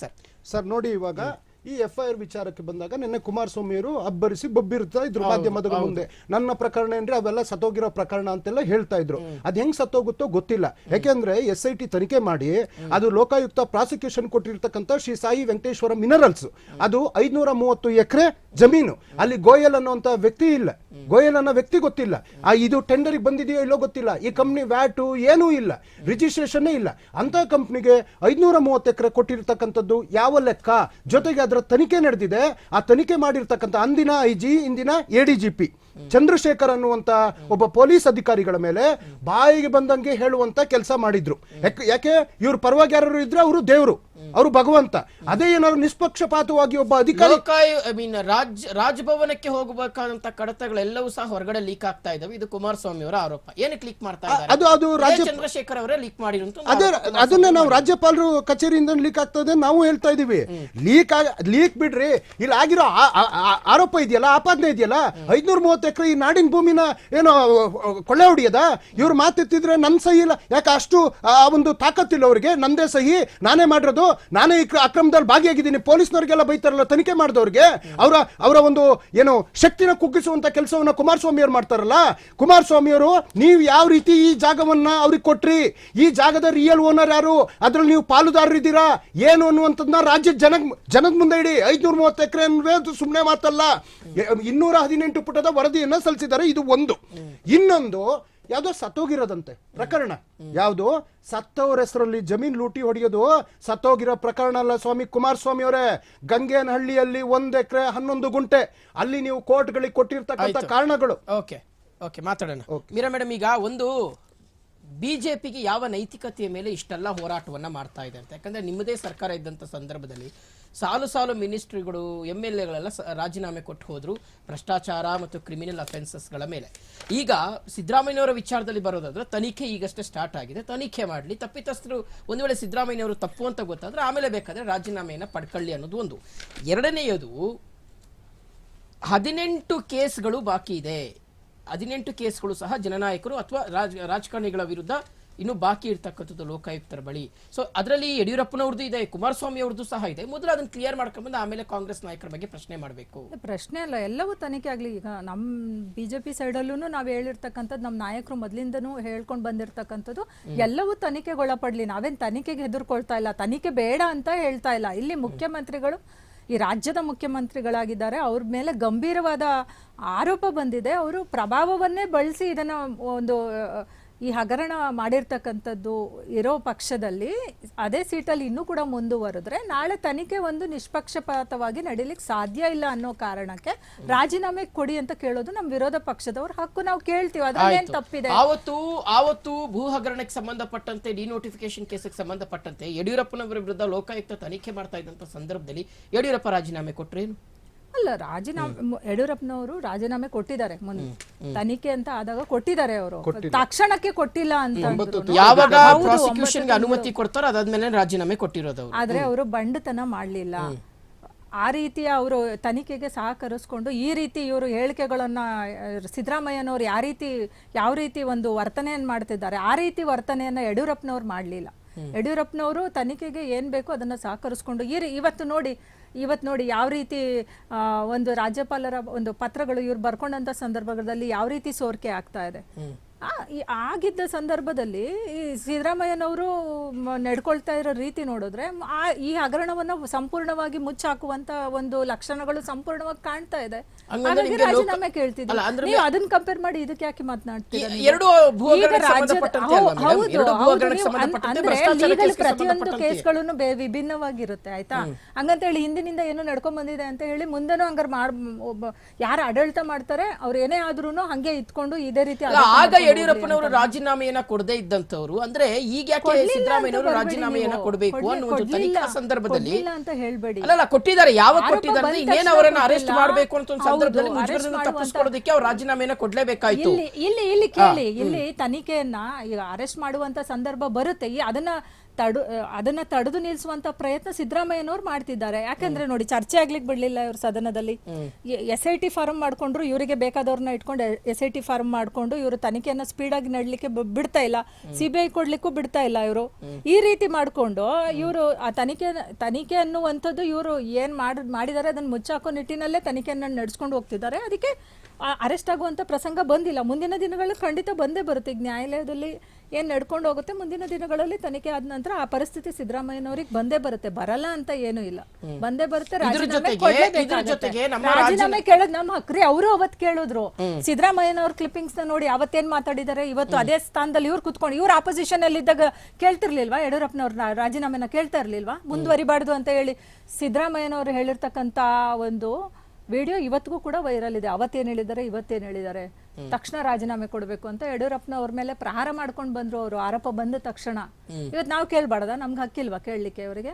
Sir. Sir ನೋಡಿ ಇವಾಗ ಈ ಎಫ್ ಐ ಆರ್ ವಿಚಾರಕ್ಕೆ ಬಂದಾಗ ನಿನ್ನೆ ಕುಮಾರಸ್ವಾಮಿಯವರು ಅಬ್ಬರಿಸಿ ಬೊಬ್ಬಿರ್ತಾ ಇದ್ರು ಮಾಧ್ಯಮದ ಮುಂದೆ. ನನ್ನ ಪ್ರಕರಣ ಏನ್ರಿ? ಅವೆಲ್ಲ ಸತ್ತೋಗಿರೋ ಪ್ರಕರಣ ಅಂತೆಲ್ಲ ಹೇಳ್ತಾ ಇದ್ರು. ಅದ್ ಹೆಂಗ್ ಸತ್ತೋಗುತ್ತೋ ಗೊತ್ತಿಲ್ಲ. ಯಾಕೆಂದ್ರೆ ಎಸ್ ಐ ಟಿ ತನಿಖೆ ಮಾಡಿ ಅದು ಲೋಕಾಯುಕ್ತ ಪ್ರಾಸಿಕ್ಯೂಷನ್ ಕೊಟ್ಟಿರ್ತಕ್ಕಂಥ ಶ್ರೀ ಸಾಯಿ ವೆಂಕಟೇಶ್ವರ ಮಿನರಲ್ಸ್. ಅದು ಐದ್ನೂರ ಮೂವತ್ತು ಎಕರೆ ಜಮೀನು. ಅಲ್ಲಿ ಗೋಯಲ್ ಅನ್ನುವಂತ ವ್ಯಕ್ತಿ ಇಲ್ಲ. ಗೋಯಲ್ ಅನ್ನೋ ವ್ಯಕ್ತಿ ಗೊತ್ತಿಲ್ಲ. ಆ ಇದು ಟೆಂಡರ್ ಬಂದಿದೆಯೋ ಇಲ್ಲೋ ಗೊತ್ತಿಲ್ಲ. ಈ ಕಂಪ್ನಿ ವ್ಯಾಟು ಏನೂ ಇಲ್ಲ. ರಿಜಿಸ್ಟ್ರೇಷನ್ ಇಲ್ಲ. ಅಂತ ಕಂಪ್ನಿಗೆ ಐದ್ನೂರ ಮೂವತ್ತು ಎಕರೆ ಕೊಟ್ಟಿರ್ತಕ್ಕಂಥದ್ದು ಯಾವ ಲೆಕ್ಕ? ಜೊತೆಗೆ ಅದರ ತನಿಖೆ ನಡೆದಿದೆ. ಆ ತನಿಖೆ ಮಾಡಿರ್ತಕ್ಕಂಥ ಅಂದಿನ ಐ ಜಿ ಇಂದಿನ A D G P Chandrashekar ಅನ್ನುವಂತ ಒಬ್ಬ ಪೊಲೀಸ್ ಅಧಿಕಾರಿಗಳ ಮೇಲೆ ಬಾಯಿಗೆ ಬಂದಂಗೆ ಹೇಳುವಂತ ಕೆಲಸ ಮಾಡಿದ್ರು. ಯಾಕೆ- ಇವರು ಪರವಾಗಿ ಯಾರು ಇದ್ರೆ ಅವರು ದೇವರು ಅವರು ಭಗವಂತ. ಅದೇ ಏನಾದ್ರು ನಿಷ್ಪಕ್ಷಪಾತವಾಗಿ ಒಬ್ಬ ಅಧಿಕಾರಿ ಐ ಮೀನ್ ರಾಜ್ ರಾಜಭವನಕ್ಕೆ ಹೋಗಬೇಕಾದಂತ ಕಡತಗಳೆಲ್ಲವೂ ಸಹ ಹೊರಗಡೆ ಲೀಕ್ ಆಗ್ತಾ ಇದಾವೆ. ಇದು ಕುಮಾರಸ್ವಾಮಿ ಅವರ ಆರೋಪ. ಏನಕ್ಕೆ ಲೀಕ್ ಮಾಡ್ತಾ ಅದು ಅದು ರಾಜ್ಯ ಚಂದ್ರಶೇಖರ್ ಅವರೇ ಲೀಕ್ ಮಾಡಿರೋ ಅದೇ ಅದನ್ನ ನಾವು ರಾಜ್ಯಪಾಲರು ಕಚೇರಿಯಿಂದ ಲೀಕ್ ಆಗ್ತದೆ ನಾವು ಹೇಳ್ತಾ ಇದೀವಿ. ಲೀಕ್ ಲೀಕ್ ಬಿಡ್ರಿ. ಇಲ್ಲಿ, ಆಗಿರೋ ಆರೋಪ ಇದೆಯಲ್ಲ, ಆಪಾದನೆ ಇದೆಯಲ್ಲ ಐದ್ನೂರ ಮೂವತ್ತು ಎಕರೆ ಈ ನಾಡಿನ ಭೂಮಿನ ಏನೋ ಕೊಳ್ಳೆ ಹೊಡಿಯದ? ಇವ್ರು ಮಾತೆತ್ತಿದ್ರೆ ನನ್ ಸಹಿ ಇಲ್ಲ. ಯಾಕೆ ಅಷ್ಟು, ಆ ಒಂದು ತಾಕತ್ತಿಲ್ಲ ಅವ್ರಿಗೆ? ನಂದೇ ಸಹಿ, ನಾನೇ ಮಾಡಿರೋದು. ನಾನೇ ಈ ಕ್ರ- ಅಕ್ರಮದಲ್ಲಿ ಭಾಗಿಯಾಗಿದ್ದೀನಿ. ಪೊಲೀಸ್ನವ್ರಿಗೆಲ್ಲ ಬೈತಾರಲ್ಲ, ತನಿಖೆ ಮಾಡಿದವ್ರಿಗೆ. ಅವರ ಅವರ ಒಂದು ಏನು ಶಕ್ತಿನ ಕುಗ್ಗಿಸುವಂತ ಕೆಲಸವನ್ನ ಕುಮಾರಸ್ವಾಮಿ ಅವ್ರು ಮಾಡ್ತಾರಲ್ಲ, ಕುಮಾರಸ್ವಾಮಿ ಅವರು, ನೀವು ಯಾವ ರೀತಿ ಈ ಜಾಗವನ್ನ ಅವ್ರಿಗೆ ಕೊಟ್ರಿ? ಈ ಜಾಗದ ರಿಯಲ್ ಓನರ್ ಯಾರು? ಅದ್ರಲ್ಲಿ ನೀವು ಪಾಲುದಾರರಿದ್ದೀರಾ? ಏನು ಅನ್ನುವಂಥದ್ದನ್ನ ರಾಜ್ಯದ ಜನ ಜನದ ಮುಂದೆ ಇಡಿ ಐದ್ನೂರ ಮೂವತ್ತು ಎಕರೆ ಅಂದ್ರೆ ಸುಮ್ಮನೆ ಮಾತಲ್ಲ ಇನ್ನೂರ ಹದಿನೆಂಟು ಪುಟದ ವರದಿಯನ್ನ ಸಲ್ಲಿಸಿದ್ದಾರೆ. ಇದು ಒಂದು. ಇನ್ನೊಂದು ಯಾವುದೋ ಸತ್ತೋಗಿರೋದಂತೆ. ಪ್ರಕರಣ. ಯಾವುದು? ಸತ್ತವರ ಹೆಸರಲ್ಲಿ ಜಮೀನ್ ಲೂಟಿ ಹೊಡೆಯೋದು ಸತ್ತೋಗಿರೋ ಪ್ರಕರಣ ಅಲ್ಲ ಸ್ವಾಮಿ ಕುಮಾರಸ್ವಾಮಿ ಅವರೇ. ಗಂಗೇನಹಳ್ಳಿಯಲ್ಲಿ ಒಂದ್ ಎಕರೆ ಹನ್ನೊಂದು ಗುಂಟೆ. ಅಲ್ಲಿ ನೀವು ಕೋರ್ಟ್ಗಳಿಗೆ ಕೊಟ್ಟಿರ್ತಕ್ಕಂಥ. ಕಾರಣಗಳು. ಓಕೆ. ಓಕೆ ಮಾತಾಡೋಣ. ಮೀರಾ ಮೇಡಮ್ ಈಗ ಒಂದು ಬಿಜೆಪಿಗೆ ಯಾವ ನೈತಿಕತೆಯ ಮೇಲೆ ಇಷ್ಟೆಲ್ಲ ಹೋರಾಟವನ್ನ ಮಾಡ್ತಾ ಇದೆ ಅಂತ. ಯಾಕಂದ್ರೆ ನಿಮ್ಮದೇ ಸರ್ಕಾರ ಇದ್ದಂಥ ಸಂದರ್ಭದಲ್ಲಿ ಸಾಲು ಸಾಲು ಮಿನಿಸ್ಟ್ರಿಗಳು ಎಂ ಎಲ್ ಎಗಳೆಲ್ಲ ರಾಜೀನಾಮೆ ಕೊಟ್ಟು ಹೋದ್ರು ಭ್ರಷ್ಟಾಚಾರ ಮತ್ತು ಕ್ರಿಮಿನಲ್ ಅಫೆನ್ಸಸ್ಗಳ ಮೇಲೆ. ಈಗ ಸಿದ್ದರಾಮಯ್ಯನವರ ವಿಚಾರದಲ್ಲಿ ಬರೋದಾದ್ರೆ ತನಿಖೆ ಈಗಷ್ಟೇ ಸ್ಟಾರ್ಟ್ ಆಗಿದೆ. ತನಿಖೆ ಮಾಡಲಿ. ತಪ್ಪಿತಸ್ಥರು ಒಂದು ವೇಳೆ ಸಿದ್ದರಾಮಯ್ಯನವರು ತಪ್ಪು ಅಂತ ಗೊತ್ತಾದ್ರೆ ಆಮೇಲೆ ಬೇಕಾದ್ರೆ ರಾಜೀನಾಮೆಯನ್ನು ಪಡ್ಕೊಳ್ಳಿ ಅನ್ನೋದು ಒಂದು. ಎರಡನೆಯದು, ಹದಿನೆಂಟು ಕೇಸ್ಗಳು ಬಾಕಿ ಇದೆ. ಹದಿನೆಂಟು ಕೇಸ್ಗಳು ಸಹ ಜನನಾಯಕರು ಅಥವಾ ರಾಜ, ರಾಜಕಾರಣಿಗಳ ವಿರುದ್ಧ ಇನ್ನು ಬಾಕಿ ಇರ್ತಕ್ಕಂಥದ್ದು ಲೋಕಾಯುಕ್ತರ ಬಳಿ. ಸೊ ಅದರಲ್ಲಿ ಯಡಿಯೂರಪ್ಪನವ್ರದ್ದು ಇದೆ ಕುಮಾರಸ್ವಾಮಿ ಅವ್ರದ್ದು ಸಹ ಇದೆ. ಮೊದಲು ಅದನ್ನು ಕ್ಲಿಯರ್ ಮಾಡ್ಕೊಂಡ್ಬಂದು ಆಮೇಲೆ ಕಾಂಗ್ರೆಸ್ ನಾಯಕರ ಬಗ್ಗೆ ಪ್ರಶ್ನೆ ಮಾಡಬೇಕು. ಪ್ರಶ್ನೆ ಅಲ್ಲ ಎಲ್ಲವೂ ತನಿಖೆ ಆಗಲಿ. ಈಗ ನಮ್ಮ ಬಿ ಜೆ ಪಿ ಸೈಡಲ್ಲೂ ನಾವು ಹೇಳಿರ್ತಕ್ಕಂಥದ್ದು ನಮ್ಮ ನಾಯಕರು ಮೊದಲಿಂದನೂ ಹೇಳ್ಕೊಂಡು ಬಂದಿರತಕ್ಕಂಥದ್ದು ಎಲ್ಲವೂ ತನಿಖೆಗೊಳಪಡಲಿ. ನಾವೇನು ತನಿಖೆಗೆ ಹೆದರ್ಕೊಳ್ತಾ ಇಲ್ಲ ತನಿಖೆ ಬೇಡ ಅಂತ ಹೇಳ್ತಾ ಇಲ್ಲ. ಇಲ್ಲಿ ಮುಖ್ಯಮಂತ್ರಿಗಳು ಈ ರಾಜ್ಯದ ಮುಖ್ಯಮಂತ್ರಿಗಳಾಗಿದ್ದಾರೆ ಅವ್ರ ಮೇಲೆ ಗಂಭೀರವಾದ ಆರೋಪ ಬಂದಿದೆ. ಅವರು ಪ್ರಭಾವವನ್ನೇ ಬಳಸಿ ಇದನ್ನು ಒಂದು ಈ ಹಗರಣ ಮಾಡಿರ್ತಕ್ಕಂಥದ್ದು ಇರೋ ಪಕ್ಷದಲ್ಲಿ ಅದೇ ಸೀಟಲ್ಲಿ ಇನ್ನೂ ಕೂಡ ಮುಂದುವರೆದ್ರೆ ನಾಳೆ ತನಿಖೆ ಒಂದು ನಿಷ್ಪಕ್ಷಪಾತವಾಗಿ ನಡೀಲಿಕ್ಕೆ ಸಾಧ್ಯ ಇಲ್ಲ ಅನ್ನೋ ಕಾರಣಕ್ಕೆ ರಾಜೀನಾಮೆ ಕೊಡಿ ಅಂತ ಕೇಳೋದು ನಮ್ಮ ವಿರೋಧ ಪಕ್ಷದವ್ರ ಹಕ್ಕು. ನಾವು ಕೇಳ್ತೀವಿ. ಅದ್ರಲ್ಲಿ ಏನ್ ತಪ್ಪಿದೆ? ಆವತ್ತು ಆವತ್ತು ಭೂ ಹಗರಣಕ್ಕೆ ಸಂಬಂಧಪಟ್ಟಂತೆ ಡಿನೋಟಿಫಿಕೇಶನ್ ಕೇಸಿಗೆ ಸಂಬಂಧಪಟ್ಟಂತೆ ಯಡಿಯೂರಪ್ಪನವರ ವಿರುದ್ಧ ಲೋಕಾಯುಕ್ತ ತನಿಖೆ ಮಾಡ್ತಾ ಇದ್ದಂತ ಸಂದರ್ಭದಲ್ಲಿ ಯಡಿಯೂರಪ್ಪ ರಾಜೀನಾಮೆ ಕೊಟ್ರೇನು? ಅಲ್ಲ ರಾಜೀನಾಮೆ ಯಡಿಯೂರಪ್ಪನವರು ರಾಜೀನಾಮೆ ಕೊಟ್ಟಿದ್ದಾರೆ ಮೊನ್ನೆ. ತನಿಖೆ ಅಂತ ಆದಾಗ ಕೊಟ್ಟಿದ್ದಾರೆ ಅವರು. ತಕ್ಷಣಕ್ಕೆ ಕೊಟ್ಟಿಲ್ಲ ಅಂತ ಯಾವಾಗ ಹೌದು, ಪ್ರಾಸಿಕ್ಯೂಷನ್ಗೆ ಅನುಮತಿ ಕೊಡ್ತಾರೋ ಅದಾದ್ಮೇಲೆ ರಾಜೀನಾಮೆ ಕೊಟ್ಟಿರೋದು ಆದ್ರೆ ಅವರು ಬಂಡತನ ಮಾಡ್ಲಿಲ್ಲ. ಆ ರೀತಿ ಅವರು ತನಿಖೆಗೆ ಸಹಕರಿಸ್ಕೊಂಡು ಈ ರೀತಿ ಇವರು ಹೇಳಿಕೆಗಳನ್ನ ಸಿದ್ದರಾಮಯ್ಯನವರು ಯಾವ ರೀತಿ ಯಾವ ರೀತಿ ಒಂದು ವರ್ತನೆಯನ್ನು ಮಾಡ್ತಿದ್ದಾರೆ ಆ ರೀತಿ ವರ್ತನೆಯನ್ನ ಯಡಿಯೂರಪ್ಪನವ್ರು ಮಾಡಲಿಲ್ಲ. ಯಡಿಯೂರಪ್ಪನವರು ತನಿಖೆಗೆ ಏನ್ ಬೇಕೋ ಅದನ್ನ ಸಹಕರಿಸ್ಕೊಂಡು ಈ ರೀ- ಇವತ್ತು ನೋಡಿ ಇವತ್ತು ನೋಡಿ ಯಾವ ರೀತಿ ಒಂದು ರಾಜ್ಯಪಾಲರ ಒಂದು ಪತ್ರಗಳು ಇವ್ರು ಬರ್ಕೊಂಡಂತ ಸಂದರ್ಭದಲ್ಲಿ ಯಾವ ರೀತಿ ಸೋರಿಕೆ ಆಗ್ತಾ ಇದೆ. ಈ ಆಗಿದ್ದ ಸಂದರ್ಭದಲ್ಲಿ ಈ ಸಿದ್ದರಾಮಯ್ಯನವರು ನಡ್ಕೊಳ್ತಾ ಇರೋ ರೀತಿ ನೋಡಿದ್ರೆ ಆ ಈ ಹಗರಣವನ್ನು ಸಂಪೂರ್ಣವಾಗಿ ಮುಚ್ಚಾಕುವಂತ ಒಂದು ಲಕ್ಷಣಗಳು ಸಂಪೂರ್ಣವಾಗಿ ಕಾಣ್ತಾ ಇದೆ. ಹಾಗಾಗಿ ರಾಜೀನಾಮೆ ಕೇಳ್ತಿದ್ರು. ನೀವು ಅದನ್ನ ಕಂಪೇರ್ ಮಾಡಿ ಇದಕ್ಕೆ ಯಾಕೆ ಮಾತನಾಡ್ತೀರಾ ಅಂದ್ರೆ ಪ್ರತಿಯೊಂದು ಕೇಸ್ಗಳು ಕೇಸ್ಗಳನ್ನು ವಿಭಿನ್ನವಾಗಿರುತ್ತೆ ಆಯ್ತಾ? ಹಂಗಂತ ಹೇಳಿ ಹಿಂದಿನಿಂದ ಏನು ನಡ್ಕೊಂಡ್ ಬಂದಿದೆ ಅಂತ ಹೇಳಿ ಮುಂದೆನೂ ಹಂಗಾರ ಮಾಡ್ ಯಾರು ಆಡಳಿತ ಮಾಡ್ತಾರೆ ಅವ್ರು ಏನೇ ಆದ್ರೂ ಹಂಗೆ ಇತ್ಕೊಂಡು ಇದೇ ರೀತಿ ಯಡಿಯೂರಪ್ಪನವರು. ರಾಜೀನಾಮೆಯನ್ನ ಕೊಡದೇ ಇದ್ದಂತವ್ರು ಅಂದ್ರೆ ಈಗ ಯಾಕೆ ಸಿದ್ದರಾಮಯ್ಯನವರು ರಾಜೀನಾಮೆಯನ್ನ ಕೊಡಬೇಕು ಕೊಡ್ಲಿ- ಅನ್ನೋ ಒಂದು ಕೊಡ್ಲಿಲ್ಲ. ತನಿಖಾ ಸಂದರ್ಭದಲ್ಲಿ ಅಲ್ಲ ಅಂತ ಹೇಳ್ಬೇಡಿ ಅಲ್ಲಲ್ಲ ಕೊಟ್ಟಿದ್ದಾರೆ ಯಾವಾಗ ಕೊಟ್ಟಿದ್ದಾರೆ ಇನ್ನೇನು ಅವರನ್ನ ಅರೆಸ್ಟ್. ಮಾಡಬೇಕು ಅಂತ ಒಂದು ಸಂದರ್ಭದಲ್ಲಿ ಮುಜುಗರದಿಂದ ತಪ್ಪಿಸ್ಕೊಳ್ಳೋದಕ್ಕೆ ಅವ್ರು ರಾಜೀನಾಮೆಯನ್ನ ಕೊಡ್ಲೇಬೇಕಾಯ್ತು ಇಲ್ಲಿ ಇಲ್ಲಿ ಇಲ್ಲಿ ಕೇಳಿ ಇಲ್ಲಿ ತನಿಖೆಯನ್ನ ಈಗ ಅರೆಸ್ಟ್ ಮಾಡುವಂತ ಸಂದರ್ಭ ಬರುತ್ತೆ ಅದನ್ನ ತಡು ಅದನ್ನ ತಡೆದು ನಿಲ್ಲಿಸುವಂತ ಪ್ರಯತ್ನ ಸಿದ್ದರಾಮಯ್ಯನವ್ರು ಮಾಡ್ತಿದ್ದಾರೆ. ಯಾಕಂದ್ರೆ ನೋಡಿ ಚರ್ಚೆ ಆಗ್ಲಿಕ್ಕೆ ಬಿಡ್ಲಿಲ್ಲ ಇವ್ರ ಸದನದಲ್ಲಿ. ಎಸ್ ಐ ಟಿ ಫಾರ್ಮ್ ಮಾಡ್ಕೊಂಡ್ರು ಇವರಿಗೆ ಬೇಕಾದವ್ರನ್ನ ಇಟ್ಕೊಂಡು ಎಸ್ ಐ ಟಿ ಫಾರ್ಮ್ ಮಾಡ್ಕೊಂಡು ಇವರು ತನಿಖೆಯನ್ನ ಸ್ಪೀಡ್ ಆಗಿ ನಡ್ಲಿಕ್ಕೆ ಬಿಡ್ತಾ ಇಲ್ಲ. ಸಿಬಿಐ ಕೊಡ್ಲಿಕ್ಕೂ ಬಿಡ್ತಾ ಇಲ್ಲ ಇವರು. ಈ ರೀತಿ ಮಾಡ್ಕೊಂಡು ಇವರು ಆ ತನಿಖೆ ತನಿಖೆ ಅನ್ನುವಂಥದ್ದು ಇವರು ಏನ್ ಮಾಡ್ ಮಾಡಿದ್ದಾರೆ ಅದನ್ನ ಮುಚ್ಚಾಕೋ ನಿಟ್ಟಿನಲ್ಲೇ ತನಿಖೆಯನ್ನ ನಡ್ಸ್ಕೊಂಡು ಹೋಗ್ತಿದ್ದಾರೆ. ಅದಕ್ಕೆ ಅರೆಸ್ಟ್ ಆಗುವಂತ ಪ್ರಸಂಗ ಬಂದಿಲ್ಲ. ಮುಂದಿನ ದಿನಗಳಲ್ಲಿ ಖಂಡಿತ ಬಂದೇ ಬರುತ್ತೆ. ಈಗ ನ್ಯಾಯಾಲಯದಲ್ಲಿ ಏನ್ ನಡ್ಕೊಂಡು ಹೋಗುತ್ತೆ ಮುಂದಿನ ದಿನಗಳಲ್ಲಿ ತನಿಖೆ ಆದ ನಂತರ ಆ ಪರಿಸ್ಥಿತಿ ಸಿದ್ದರಾಮಯ್ಯನವ್ರಿಗೆ ಬಂದೇ ಬರುತ್ತೆ. ಬರಲ್ಲ ಅಂತ ಏನೂ ಇಲ್ಲ. ಬಂದೇ ಬರುತ್ತೆ. ರಾಜೀನಾಮೆ ಕೇಳೋದು ನಮ್ಮ ರಾಜೀನಾಮೆ ಕೇಳೋದ್ ನಮ್ಮ ಹಕ್ರಿ ಅವರು ಅವತ್ ಕೇಳಿದ್ರು. ಸಿದ್ದರಾಮಯ್ಯನವ್ರ ಕ್ಲಿಪ್ಪಿಂಗ್ಸ್ನ ನೋಡಿ ಅವತ್ತೇನ್ ಮಾತಾಡಿದ್ದಾರೆ ಇವತ್ತು ಅದೇ ಸ್ಥಾನದಲ್ಲಿ ಇವ್ರು ಕುತ್ಕೊಂಡು ಇವ್ರು ಆಪೋಸಿಷನ್ ಅಲ್ಲಿ ಇದ್ದಾಗ ಕೇಳ್ತಿರ್ಲಿಲ್ವಾ? ಯಡಿಯೂರಪ್ಪನವ್ರ ರಾಜೀನಾಮೆನ ಕೇಳ್ತಾ ಇರ್ಲಿಲ್ವಾ? ಮುಂದುವರಿಬಾರ್ದು ಅಂತ ಹೇಳಿ ಸಿದ್ದರಾಮಯ್ಯನವರು ಹೇಳಿರ್ತಕ್ಕಂತ ಒಂದು ವಿಡಿಯೋ ಇವತ್ತಿಗೂ ಕೂಡ ವೈರಲ್ ಇದೆ. ಅವತ್ತೇನ್ ಹೇಳಿದ್ದಾರೆ ಇವತ್ತೇನು ಹೇಳಿದ್ದಾರೆ. ತಕ್ಷಣ ರಾಜೀನಾಮೆ ಕೊಡಬೇಕು ಅಂತ ಯಡಿಯೂರಪ್ಪನವ್ರ ಮೇಲೆ ಪ್ರಹಾರ ಮಾಡ್ಕೊಂಡು ಬಂದ್ರು ಅವರು. ಆರೋಪ ಬಂದ ತಕ್ಷಣ. ಇವತ್ತು ನಾವು ಕೇಳ್ಬಾರ್ದ? ನಮ್ಗೆ ಹಕ್ಕಿಲ್ವಾ ಕೇಳಲಿಕ್ಕೆ ಅವರಿಗೆ?